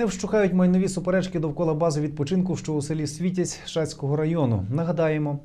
Не вщухають майнові суперечки довкола бази відпочинку, що у селі Світязь Шацького району. Нагадаємо,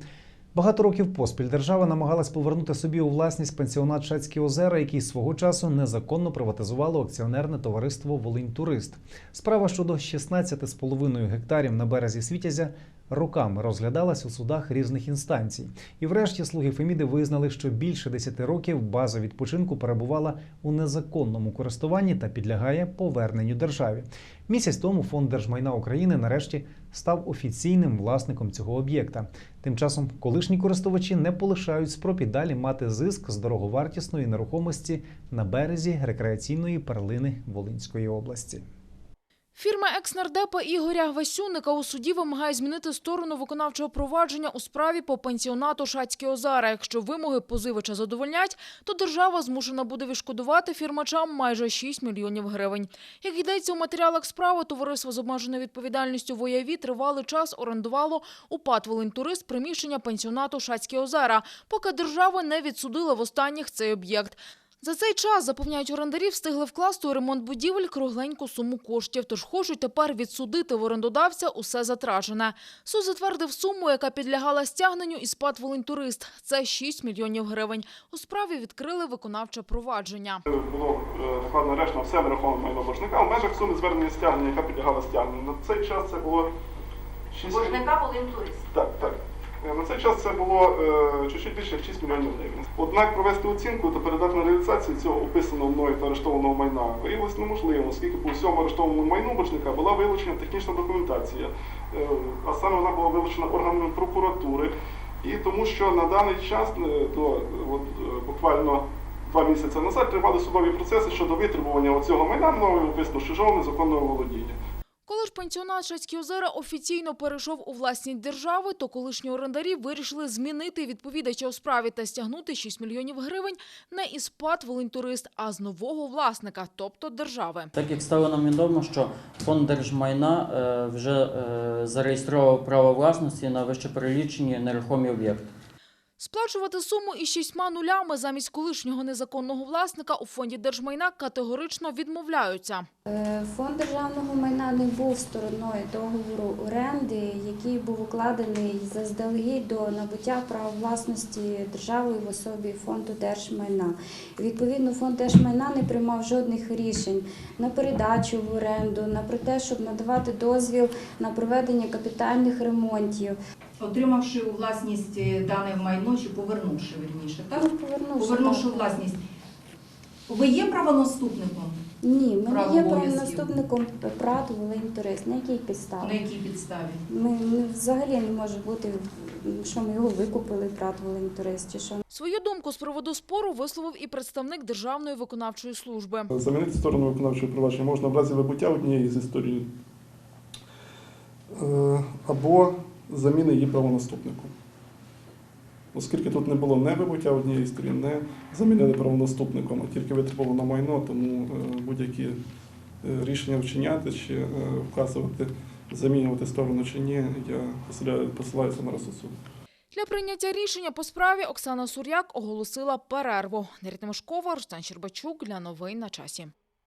багато років поспіль держава намагалась повернути собі у власність пансіонат Шацькі озера, який свого часу незаконно приватизувало акціонерне товариство Волинь Турист. Справа щодо 16,5 гектарів на березі Світязя роками розглядалась у судах різних інстанцій. І врешті слуги Феміди визнали, що більше 10 років база відпочинку перебувала у незаконному користуванні та підлягає поверненню державі. Місяць тому фонд держмайна України нарешті став офіційним власником цього об'єкта. Тим часом колишні користувачі не полишають спроб і далі мати зиск з дороговартісної нерухомості на березі рекреаційної перлини Волинської області. Фірма екс-нардепа Ігоря Васюника у суді вимагає змінити сторону виконавчого провадження у справі по пансіонату Шацькі озера. Якщо вимоги позивача задовольнять, то держава змушена буде відшкодувати фірмачам майже 6 мільйонів гривень. Як йдеться у матеріалах справи, товариство з обмеженою відповідальністю «Вояві» тривалий час орендувало у ПАТ «Волиньтурист» приміщення пансіонату Шацькі озера, поки держава не відсудила в останніх цей об'єкт. За цей час, запевняють орендарі, встигли вкласти у ремонт будівель кругленьку суму коштів, тож хочуть тепер відсудити в орендодавця усе затрачене. Суд затвердив суму, яка підлягала стягненню із ПАТ «Волиньтурист». Це 6 мільйонів гривень. У справі відкрили виконавче провадження. було е, накладено арешт на все нерухоме майно боржника в межах суми звернення стягнення, яка підлягала стягненню. На цей час це було 6 Боржника Волинтурист. Так, так. Е, На цей час це було е, чуть-чуть більше як 6 мільйонів гривень. Однак провести оцінку та передати на реалізацію цього описаного мною та арештованого майна виявилось неможливо, оскільки по всьому арештованому майну боржника була вилучена технічна документація, е, а саме вона була вилучена органами прокуратури. І тому що на даний час, е, от, буквально два місяці назад, тривали судові процеси щодо витребування цього майна мною описано чужого незаконного володіння. Коли ж пансіонат Шацькі озера офіційно перейшов у власність держави, то колишні орендарі вирішили змінити відповідача у справі та стягнути 6 мільйонів гривень не із ПАТ «Волиньтурист», а з нового власника, тобто держави. Так як стало нам відомо, що фонд держмайна е, вже е, зареєстрував право власності на вище перелічені нерухомі об'єкти. Сплачувати суму із шістьма нулями замість колишнього незаконного власника у фонді держмайна категорично відмовляються. Е, Фонд державного майна не був стороною договору оренди, який був укладений заздалегідь до набуття права власності державою в особі фонду держмайна. Відповідно, фонд держмайна не приймав жодних рішень на передачу в оренду, на про те, щоб надавати дозвіл на проведення капітальних ремонтів. Отримавши у власність е, дане майно чи повернувши верніше, так? Ну, повернувши, Повернувши так. у власність. Ви є правонаступником? Ні, ми не є правонаступником ПРАТ Волинь Турист. На якій підставі? На якій підставі? Ми, ми взагалі не може бути, що ми його викупили, ПРАТ Волинь Турист, чи що. Свою думку з приводу спору висловив і представник Державної виконавчої служби. Замінити сторону виконавчого провадження можна в разі вибуття однієї з історій е, або заміни її правонаступнику. Оскільки тут не було не вибуття однієї сторін, не замінили правонаступником, а тільки витребувано майно, тому е, будь-які е, рішення вчиняти чи е, вказувати, замінювати сторону чи ні, я посилаюся на розсуд суду. Для прийняття рішення по справі Оксана Сур'як оголосила перерву. Нерітна Мошкова, Руслан Щербачук для новин на часі.